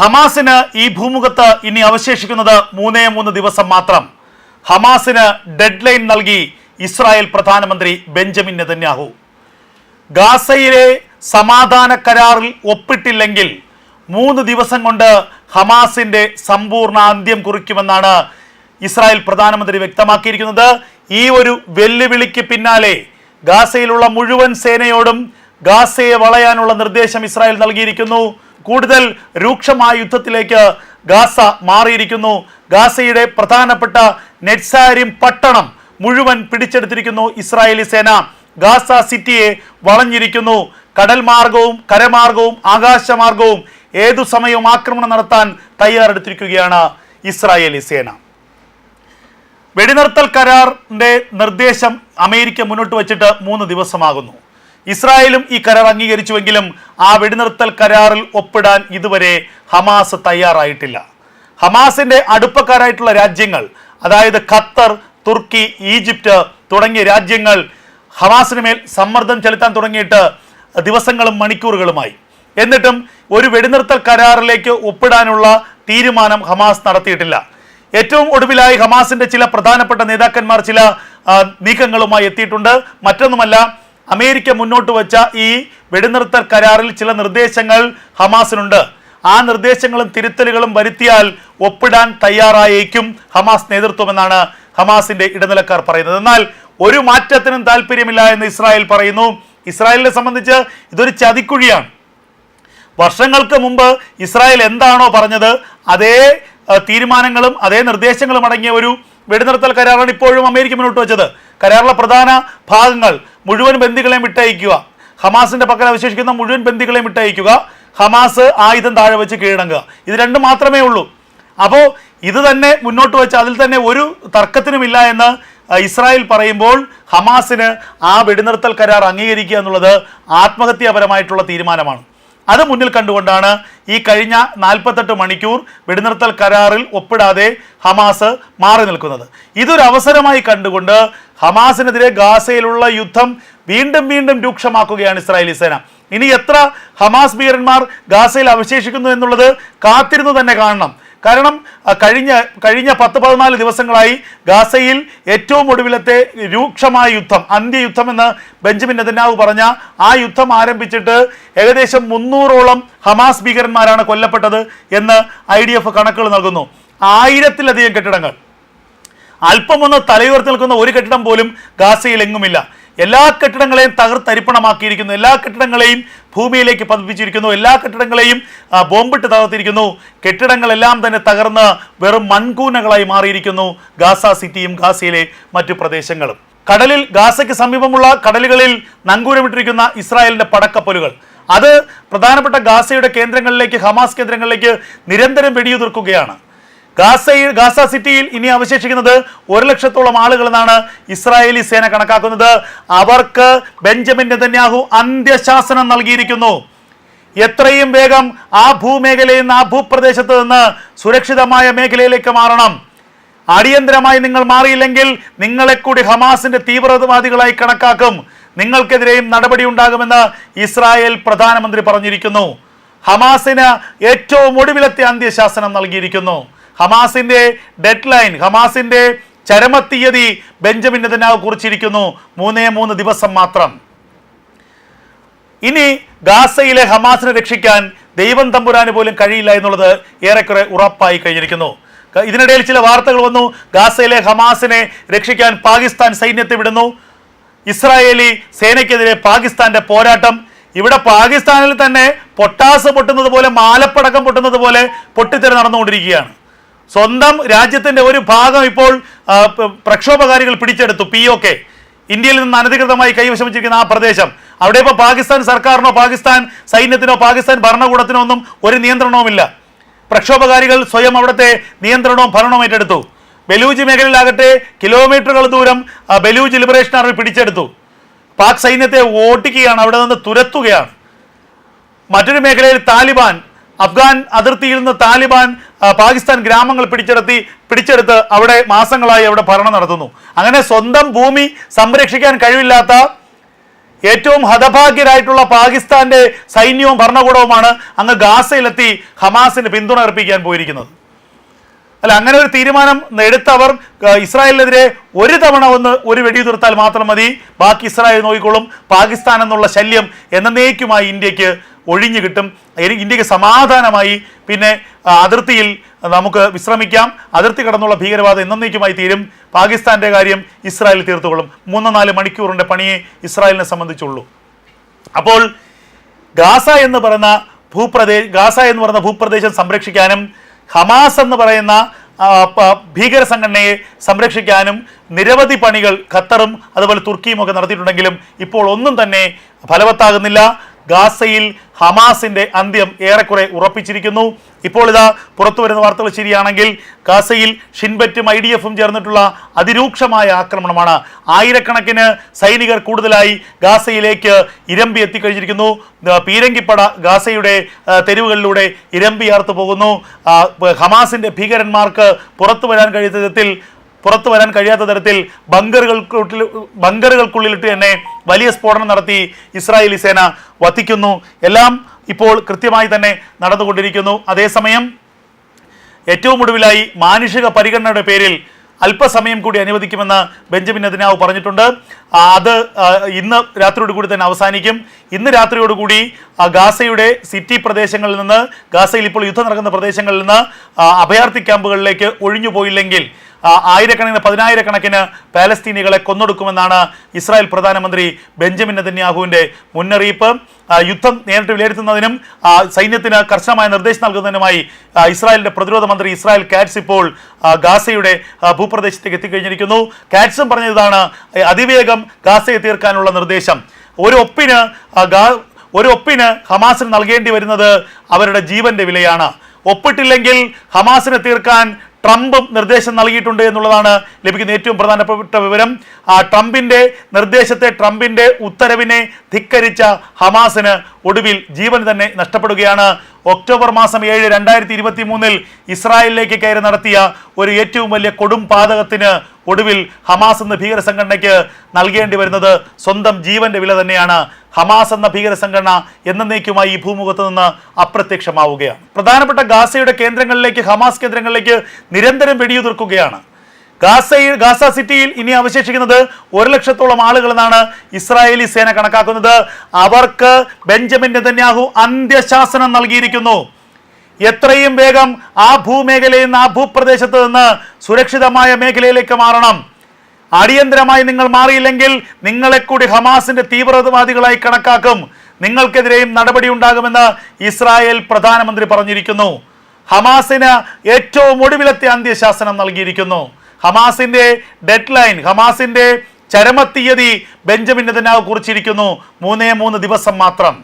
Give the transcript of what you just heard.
ഹമാസിന് ഈ ഭൂമുഖത്ത് ഇനി അവശേഷിക്കുന്നത് മൂന്നേ മൂന്ന് ദിവസം മാത്രം. ഹമാസിന് ഡെഡ് ലൈൻ നൽകി ഇസ്രായേൽ പ്രധാനമന്ത്രി ബെഞ്ചമിൻ നെതന്യാഹു. ഗാസയിലെ സമാധാന കരാറിൽ ഒപ്പിട്ടില്ലെങ്കിൽ മൂന്ന് ദിവസം കൊണ്ട് ഹമാസിന്റെ സമ്പൂർണ അന്ത്യം കുറിക്കുമെന്നാണ് ഇസ്രായേൽ പ്രധാനമന്ത്രി വ്യക്തമാക്കിയിരിക്കുന്നത്. ഈ ഒരു വെല്ലുവിളിക്ക് പിന്നാലെ ഗാസയിലുള്ള മുഴുവൻ സേനയോടും ഗാസയെ വളയാനുള്ള നിർദ്ദേശം ഇസ്രായേൽ നൽകിയിരിക്കുന്നു. കൂടുതൽ രൂക്ഷമായ യുദ്ധത്തിലേക്ക് ഗാസ മാറിയിരിക്കുന്നു. ഗാസയുടെ പ്രധാനപ്പെട്ട നെറ്റ്സാരിം പട്ടണം മുഴുവൻ പിടിച്ചെടുത്തിരിക്കുന്നു ഇസ്രായേലി സേന. ഗാസ സിറ്റിയെ വളഞ്ഞിരിക്കുന്നു. കടൽ മാർഗവും കരമാർഗവും ആകാശമാർഗവും ഏതു സമയവും ആക്രമണം നടത്താൻ തയ്യാറെടുത്തിരിക്കുകയാണ് ഇസ്രായേലി സേന. വെടിനിർത്തൽ കരാറിന്റെ നിർദ്ദേശം അമേരിക്ക മുന്നോട്ട് വച്ചിട്ട് മൂന്ന് ദിവസമാകുന്നു. ഇസ്രായേലും ഈ കരാർ അംഗീകരിച്ചുവെങ്കിലും ആ വെടിനിർത്തൽ കരാറിൽ ഒപ്പിടാൻ ഇതുവരെ ഹമാസ് തയ്യാറായിട്ടില്ല. ഹമാസിന്റെ അടുപ്പക്കാരായിട്ടുള്ള രാജ്യങ്ങൾ അതായത് ഖത്തർ തുർക്കി ഈജിപ്റ്റ് തുടങ്ങിയ രാജ്യങ്ങൾ ഹമാസിന് മേൽ സമ്മർദ്ദം ചെലുത്താൻ തുടങ്ങിയിട്ട് ദിവസങ്ങളും മണിക്കൂറുകളുമായി. എന്നിട്ടും ഒരു വെടിനിർത്തൽ കരാറിലേക്ക് ഒപ്പിടാനുള്ള തീരുമാനം ഹമാസ് നടത്തിയിട്ടില്ല. ഏറ്റവും ഒടുവിലായി ഹമാസിന്റെ ചില പ്രധാനപ്പെട്ട നേതാക്കന്മാർ ചില നീക്കങ്ങളുമായി എത്തിയിട്ടുണ്ട്. മറ്റൊന്നുമല്ല അമേരിക്ക മുന്നോട്ട് വച്ച ഈ വെടിനിർത്തൽ കരാറിൽ ചില നിർദ്ദേശങ്ങൾ ഹമാസിനുണ്ട്. ആ നിർദ്ദേശങ്ങളും തിരുത്തലുകളും വരുത്തിയാൽ ഒപ്പിടാൻ തയ്യാറായേക്കും ഹമാസ് നേതൃത്വമെന്നാണ് ഹമാസിന്റെ ഇടനിലക്കാർ പറയുന്നത്. എന്നാൽ ഒരു മാറ്റത്തിനും താല്പര്യമില്ല എന്ന് ഇസ്രായേൽ പറയുന്നു. ഇസ്രായേലിനെ സംബന്ധിച്ച് ഇതൊരു ചതിക്കുഴിയാണ്. വർഷങ്ങൾക്ക് മുമ്പ് ഇസ്രായേൽ എന്താണോ പറഞ്ഞത് അതേ തീരുമാനങ്ങളും അതേ നിർദ്ദേശങ്ങളും അടങ്ങിയ ഒരു വെടിനിർത്തൽ കരാറാണ് ഇപ്പോഴും അമേരിക്ക മുന്നോട്ട് വെച്ചത്. കരാറിലെ പ്രധാന ഭാഗങ്ങൾ മുഴുവൻ ബന്ദികളെയും വിട്ടയക്കുക. ഹമാസിന്റെ പക്കൽ അവശേഷിക്കുന്ന മുഴുവൻ ബന്ദികളെയും വിട്ടയക്കുക. ഹമാസ് ആയുധം താഴെ വെച്ച് കീഴടങ്ങുക. ഇത് രണ്ടും മാത്രമേ ഉള്ളൂ. അപ്പോൾ ഇത് തന്നെ മുന്നോട്ട് വെച്ച് അതിൽ തന്നെ ഒരു തർക്കത്തിനുമില്ല എന്ന് ഇസ്രായേൽ പറയുമ്പോൾ ഹമാസിന് ആ വെടിനിർത്തൽ കരാർ അംഗീകരിക്കുക എന്നുള്ളത് ആത്മഹത്യാപരമായിട്ടുള്ള തീരുമാനമാണ്. അത് മുന്നിൽ കണ്ടുകൊണ്ടാണ് ഈ കഴിഞ്ഞ നാൽപ്പത്തെട്ട് മണിക്കൂർ വെടിനിർത്തൽ കരാറിൽ ഒപ്പിടാതെ ഹമാസ് മാറി നിൽക്കുന്നത്. ഇതൊരു അവസരമായി കണ്ടുകൊണ്ട് ഹമാസിനെതിരെ ഗാസയിലുള്ള യുദ്ധം വീണ്ടും വീണ്ടും രൂക്ഷമാക്കുകയാണ് ഇസ്രായേലി സേന. ഇനി എത്ര ഹമാസ് ഭീകരന്മാർ ഗാസയിൽ അവശേഷിക്കുന്നു എന്നുള്ളത് കാത്തിരുന്നു തന്നെ കാണണം. കാരണം കഴിഞ്ഞ കഴിഞ്ഞ പത്ത് പതിനാല് ദിവസങ്ങളായി ഗാസയിൽ ഏറ്റവും ഒടുവിലത്തെ രൂക്ഷമായ യുദ്ധം അന്ത്യയുദ്ധം എന്ന് ബെഞ്ചമിൻ നെതന്യാഹു പറഞ്ഞ ആ യുദ്ധം ആരംഭിച്ചിട്ട് ഏകദേശം മുന്നൂറോളം ഹമാസ് ഭീകരന്മാരാണ് കൊല്ലപ്പെട്ടത് എന്ന് ഐ കണക്കുകൾ നൽകുന്നു. ആയിരത്തിലധികം കെട്ടിടങ്ങൾ. അല്പം ഒന്ന് തലയുയർത്തി നിൽക്കുന്ന ഒരു കെട്ടിടം പോലും ഗാസയിൽ എങ്ങുമില്ല എല്ലാ കെട്ടിടങ്ങളെയും തകർത്തരിപ്പണമാക്കിയിരിക്കുന്നു. എല്ലാ കെട്ടിടങ്ങളെയും ഭൂമിയിലേക്ക് പതിപ്പിച്ചിരിക്കുന്നു. എല്ലാ കെട്ടിടങ്ങളെയും ബോംബിട്ട് തകർത്തിരിക്കുന്നു. കെട്ടിടങ്ങളെല്ലാം തന്നെ തകർന്ന് വെറും മൺകൂനകളായി മാറിയിരിക്കുന്നു ഗാസ സിറ്റിയും ഗാസയിലെ മറ്റു പ്രദേശങ്ങളും. കടലിൽ ഗാസയ്ക്ക് സമീപമുള്ള കടലുകളിൽ നങ്കൂരമിട്ടിരിക്കുന്ന ഇസ്രായേലിന്റെ പടക്കപ്പലുകൾ. അത് പ്രധാനപ്പെട്ട ഗാസയുടെ കേന്ദ്രങ്ങളിലേക്ക് ഹമാസ് കേന്ദ്രങ്ങളിലേക്ക് നിരന്തരം വെടിയുതിർക്കുകയാണ്. ഗാസയിൽ ഗാസ സിറ്റിയിൽ ഇനി അവശേഷിക്കുന്നത് ഒരു ലക്ഷത്തോളം ആളുകൾ എന്നാണ് ഇസ്രായേലി സേന കണക്കാക്കുന്നത്. അവർക്ക് ബെഞ്ചമിൻ നെതന്യാഹു അന്ത്യശാസനം നൽകിയിരിക്കുന്നു. എത്രയും വേഗം ആ ഭൂമേഖലയിൽ നിന്ന് ആ ഭൂപ്രദേശത്ത് നിന്ന് സുരക്ഷിതമായ മേഖലയിലേക്ക് മാറണം. അടിയന്തരമായി നിങ്ങൾ മാറിയില്ലെങ്കിൽ നിങ്ങളെ കൂടി ഹമാസിന്റെ തീവ്രവാദികളായി കണക്കാക്കും. നിങ്ങൾക്കെതിരെയും നടപടി ഉണ്ടാകുമെന്ന് ഇസ്രായേൽ പ്രധാനമന്ത്രി പറഞ്ഞിരിക്കുന്നു. ഹമാസിന് ഏറ്റവും ഒടുവിലത്തെ അന്ത്യശാസനം നൽകിയിരിക്കുന്നു. ഹമാസിന്റെ ഡെഡ് ലൈൻ ഹമാസിന്റെ ചരമത്തീയതി ബെഞ്ചമിൻ നെതന്യാഹു കുറിച്ചിരിക്കുന്നു മൂന്നേ മൂന്ന് ദിവസം മാത്രം. ഇനി ഗാസയിലെ ഹമാസിനെ രക്ഷിക്കാൻ ദൈവം തമ്പുരാന് പോലും കഴിയില്ല എന്നുള്ളത് ഏറെക്കുറെ ഉറപ്പായി കഴിഞ്ഞിരിക്കുന്നു. ഇതിനിടയിൽ ചില വാർത്തകൾ വന്നു. ഗാസയിലെ ഹമാസിനെ രക്ഷിക്കാൻ പാകിസ്ഥാൻ സൈന്യത്തെ വിടുന്നു. ഇസ്രായേലി സേനയ്ക്കെതിരെ പാകിസ്ഥാന്റെ പോരാട്ടം. ഇവിടെ പാകിസ്ഥാനിൽ തന്നെ പൊട്ടാസ് പൊട്ടുന്നത് പോലെ മാലപ്പടക്കം പൊട്ടുന്നത് പോലെ പൊട്ടിത്തെറി നടന്നുകൊണ്ടിരിക്കുകയാണ്. സ്വന്തം രാജ്യത്തിന്റെ ഒരു ഭാഗം ഇപ്പോൾ പ്രക്ഷോഭകാരികൾ പിടിച്ചെടുത്തു പി ഒ കെ ഇന്ത്യയിൽ നിന്ന് അനധികൃതമായി കൈവശം വെച്ചിരിക്കുന്ന ആ പ്രദേശം. അവിടെ ഇപ്പോൾ പാകിസ്ഥാൻ സർക്കാരിനോ പാകിസ്ഥാൻ സൈന്യത്തിനോ പാകിസ്ഥാൻ ഭരണകൂടത്തിനോ ഒന്നും ഒരു നിയന്ത്രണവുമില്ല. പ്രക്ഷോഭകാരികൾ സ്വയം അവിടുത്തെ നിയന്ത്രണവും ഭരണവും ഏറ്റെടുത്തു. ബലൂജ് മേഖലയിലാകട്ടെ കിലോമീറ്ററുകൾ ദൂരം ബലൂജ് ലിബറേഷൻ ആർമി പിടിച്ചെടുത്തു. പാക് സൈന്യത്തെ ഓട്ടിക്കുകയാണ് അവിടെ നിന്ന് തുരത്തുകയാണ്. മറ്റൊരു മേഖലയിൽ താലിബാൻ അഫ്ഗാൻ അതിർത്തിയിൽ നിന്ന് താലിബാൻ പാകിസ്ഥാൻ ഗ്രാമങ്ങൾ പിടിച്ചെടുത്തി പിടിച്ചെടുത്ത് അവിടെ മാസങ്ങളായി അവിടെ ഭരണം നടത്തുന്നു. അങ്ങനെ സ്വന്തം ഭൂമി സംരക്ഷിക്കാൻ കഴിവില്ലാത്ത ഏറ്റവും ഹതഭാഗ്യരായിട്ടുള്ള പാകിസ്ഥാന്റെ സൈന്യവും ഭരണകൂടവുമാണ് അങ്ങ് ഗാസയിലെത്തി ഹമാസിന് പിന്തുണ അർപ്പിക്കാൻ പോയിരിക്കുന്നത്. അല്ല അങ്ങനെ ഒരു തീരുമാനം എടുത്തവർ ഇസ്രായേലിനെതിരെ ഒരു തവണ ഒന്ന് ഒരു വെടിയുതിർത്താൽ മാത്രം മതി. ബാക്കി ഇസ്രായേൽ നോക്കിക്കോളും. പാകിസ്ഥാൻ എന്നുള്ള ശല്യം എന്നേക്കുമായി ഇന്ത്യയ്ക്ക് ഒഴിഞ്ഞു കിട്ടും. ഇന്ത്യയ്ക്ക് സമാധാനമായി പിന്നെ അതിർത്തിയിൽ നമുക്ക് വിശ്രമിക്കാം. അതിർത്തി കടന്നുള്ള ഭീകരവാദം എന്നേക്കുമായി തീരും. പാകിസ്ഥാന്റെ കാര്യം ഇസ്രായേൽ തീർത്തുകൊള്ളും. മൂന്നോ നാല് മണിക്കൂറിന്റെ പണിയെ ഇസ്രായേലിനെ സംബന്ധിച്ചുള്ളൂ. അപ്പോൾ ഗാസ എന്ന് പറയുന്ന ഭൂപ്രദേശ ഗാസ എന്ന് പറയുന്ന ഭൂപ്രദേശം സംരക്ഷിക്കാനും ഹമാസ് എന്ന് പറയുന്ന ഭീകര സംഘടനയെ സംരക്ഷിക്കാനും നിരവധി പണികൾ ഖത്തറും അതുപോലെ തുർക്കിയും ഒക്കെ നടത്തിയിട്ടുണ്ടെങ്കിലും ഇപ്പോൾ ഒന്നും തന്നെ ഫലവത്താകുന്നില്ല. ഗാസയിൽ ഹമാസിന്റെ അന്ത്യം ഏറെക്കുറെ ഉറപ്പിച്ചിരിക്കുന്നു. ഇപ്പോൾ ഇതാ പുറത്തു വരുന്ന വാർത്തകൾ ശരിയാണെങ്കിൽ ഗാസയിൽ ഷിൻബറ്റും ഐ ഡി എഫും ചേർന്നിട്ടുള്ള അതിരൂക്ഷമായ ആക്രമണമാണ്. ആയിരക്കണക്കിന് സൈനികർ കൂടുതലായി ഗാസയിലേക്ക് ഇരമ്പി എത്തിക്കഴിഞ്ഞിരിക്കുന്നു. പീരങ്കിപ്പട ഗാസയുടെ തെരുവുകളിലൂടെ ഇരമ്പിയാർത്തു പോകുന്നു. ഹമാസിന്റെ ഭീകരന്മാർക്ക് പുറത്തു വരാൻ കഴിയാത്ത വിധത്തിൽ പുറത്തു വരാൻ കഴിയാത്ത തരത്തിൽ ബങ്കറുകൾക്കുള്ളിൽ ബങ്കറുകൾക്കുള്ളിലിട്ട് തന്നെ വലിയ സ്ഫോടനം നടത്തി ഇസ്രായേലി സേന വധിക്കുന്നു എല്ലാം ഇപ്പോൾ കൃത്യമായി തന്നെ നടന്നുകൊണ്ടിരിക്കുന്നു. അതേസമയം ഏറ്റവും ഒടുവിലായി മാനുഷിക പരിഗണനയുടെ പേരിൽ അല്പസമയം കൂടി അനുവദിക്കുമെന്ന് ബെഞ്ചമിൻ നെതിനാവ് പറഞ്ഞിട്ടുണ്ട്. അത് ഇന്ന് രാത്രിയോട് കൂടി തന്നെ അവസാനിക്കും. ഇന്ന് രാത്രിയോടുകൂടി ഗാസയുടെ സിറ്റി പ്രദേശങ്ങളിൽ നിന്ന് ഗാസയിൽ ഇപ്പോൾ യുദ്ധം നടക്കുന്ന പ്രദേശങ്ങളിൽ നിന്ന് അഭയാർത്ഥി ക്യാമ്പുകളിലേക്ക് ഒഴിഞ്ഞു പോയില്ലെങ്കിൽ ആയിരക്കണക്കിന് പതിനായിരക്കണക്കിന് പാലസ്തീനികളെ കൊന്നൊടുക്കുമെന്നാണ് ഇസ്രായേൽ പ്രധാനമന്ത്രി ബെഞ്ചമിൻ നെതന്യാഹുവിന്റെ മുന്നറിയിപ്പ്. യുദ്ധം നേരിട്ട് വിലയിരുത്തുന്നതിനും സൈന്യത്തിന് കർശനമായ നിർദ്ദേശം നൽകുന്നതിനുമായി ഇസ്രായേലിന്റെ പ്രതിരോധ മന്ത്രി ഇസ്രായേൽ കാറ്റ്സ് ഇപ്പോൾ ഗാസയുടെ ഭൂപ്രദേശത്തേക്ക് എത്തിക്കഴിഞ്ഞിരിക്കുന്നു. കാറ്റ്സും പറഞ്ഞതാണ് അതിവേഗം ഗാസയെ തീർക്കാനുള്ള നിർദ്ദേശം. ഒരു ഒപ്പിന് ഒരു ഒപ്പിന് ഹമാസിന് നൽകേണ്ടി വരുന്നത് അവരുടെ ജീവന്റെ വിലയാണ്. ഒപ്പിട്ടില്ലെങ്കിൽ ഹമാസിനെ തീർക്കാൻ ട്രംപും നിർദ്ദേശം നൽകിയിട്ടുണ്ട് എന്നുള്ളതാണ് ലഭിക്കുന്ന ഏറ്റവും പ്രധാനപ്പെട്ട വിവരം. ആ ട്രംപിന്റെ നിർദ്ദേശത്തെ ട്രംപിന്റെ ഉത്തരവിനെ ധിക്കരിച്ച ഹമാസിന് ഒടുവിൽ ജീവൻ തന്നെ നഷ്ടപ്പെടുകയാണ്. ഒക്ടോബർ മാസം ഏഴ് രണ്ടായിരത്തി ഇരുപത്തി മൂന്നിൽ ഇസ്രായേലിലേക്ക് കയറി നടത്തിയ ഒരു ഏറ്റവും വലിയ കൊടും പാതകത്തിന് ഒടുവിൽ ഹമാസ് എന്ന ഭീകര സംഘടനയ്ക്ക് നൽകേണ്ടി വരുന്നത് സ്വന്തം ജീവന്റെ വില തന്നെയാണ്. ഹമാസ് എന്ന ഭീകര സംഘടന എന്നേക്കുമായി ഈ ഭൂമുഖത്ത് നിന്ന് അപ്രത്യക്ഷമാവുകയാണ്. പ്രധാനപ്പെട്ട ഗാസയുടെ കേന്ദ്രങ്ങളിലേക്ക് ഹമാസ് കേന്ദ്രങ്ങളിലേക്ക് നിരന്തരം വെടിയുതിർക്കുകയാണ്. ഗാസയിൽ ഗാസ സിറ്റിയിൽ ഇനി അവശേഷിക്കുന്നത് ഒരു ലക്ഷത്തോളം ആളുകൾ എന്നാണ് ഇസ്രായേലി സേന കണക്കാക്കുന്നത്. അവർക്ക് ബെഞ്ചമിൻ നെതന്യാഹു അന്ത്യശാസനം നൽകിയിരിക്കുന്നു. എത്രയും വേഗം ആ ഭൂമേഖലയിൽ നിന്ന് ആ ഭൂപ്രദേശത്ത് നിന്ന് സുരക്ഷിതമായ മേഖലയിലേക്ക് മാറണം. അടിയന്തരമായി നിങ്ങൾ മാറിയില്ലെങ്കിൽ നിങ്ങളെ കൂടി ഹമാസിന്റെ തീവ്രവാദികളായി കണക്കാക്കും. നിങ്ങൾക്കെതിരെയും നടപടി ഉണ്ടാകുമെന്ന് ഇസ്രായേൽ പ്രധാനമന്ത്രി പറഞ്ഞിരിക്കുന്നു. ഹമാസിന് ഏറ്റവും ഒടുവിലത്തെ അന്ത്യശാസനം നൽകിയിരിക്കുന്നു. ഹമാസിന്റെ ഡെഡ് ലൈൻ ഹമാസിന്റെ ചരമത്തീയതി ബെഞ്ചമിൻ നെതന്യാഹു കുറിച്ചിരിക്കുന്നു. മൂന്നേ മൂന്ന് ദിവസം മാത്രം.